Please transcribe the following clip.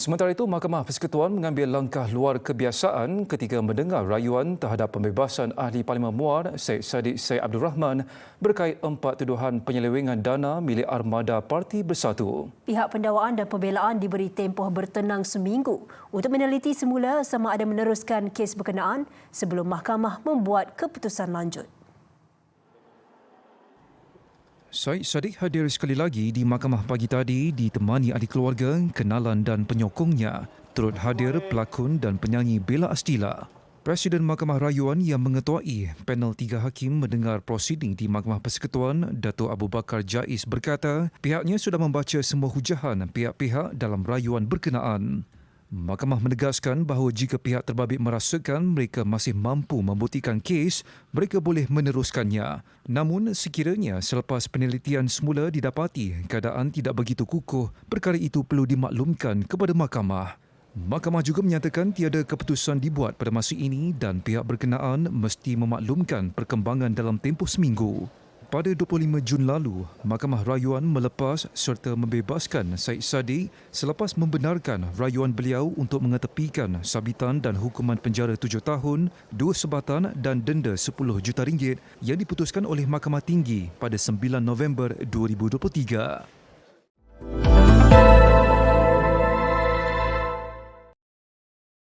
Sementara itu, Mahkamah Persekutuan mengambil langkah luar kebiasaan ketika mendengar rayuan terhadap pembebasan Ahli Parlimen Muar Syed Saddiq Syed Abdul Rahman berkait empat tuduhan penyelewengan dana milik Armada Parti Bersatu. Pihak pendakwaan dan pembelaan diberi tempoh bertenang seminggu untuk meneliti semula sama ada meneruskan kes berkenaan sebelum mahkamah membuat keputusan lanjut. Syed Saddiq hadir sekali lagi di mahkamah pagi tadi ditemani ahli keluarga, kenalan dan penyokongnya. Turut hadir pelakon dan penyanyi Bella Astila. Presiden Mahkamah Rayuan yang mengetuai panel tiga hakim mendengar prosiding di Mahkamah Persekutuan, Dato' Abu Bakar Jais berkata pihaknya sudah membaca semua hujahan pihak-pihak dalam rayuan berkenaan. Mahkamah menegaskan bahawa jika pihak terbabit merasakan mereka masih mampu membuktikan kes, mereka boleh meneruskannya. Namun sekiranya selepas penelitian semula didapati keadaan tidak begitu kukuh, perkara itu perlu dimaklumkan kepada mahkamah. Mahkamah juga menyatakan tiada keputusan dibuat pada masa ini dan pihak berkenaan mesti memaklumkan perkembangan dalam tempoh seminggu. Pada 25 Jun lalu, Mahkamah Rayuan melepas serta membebaskan Syed Saddiq selepas membenarkan rayuan beliau untuk mengetepikan sabitan dan hukuman penjara 7 tahun, dua sebatan dan denda 10 juta ringgit yang diputuskan oleh Mahkamah Tinggi pada 9 November 2023.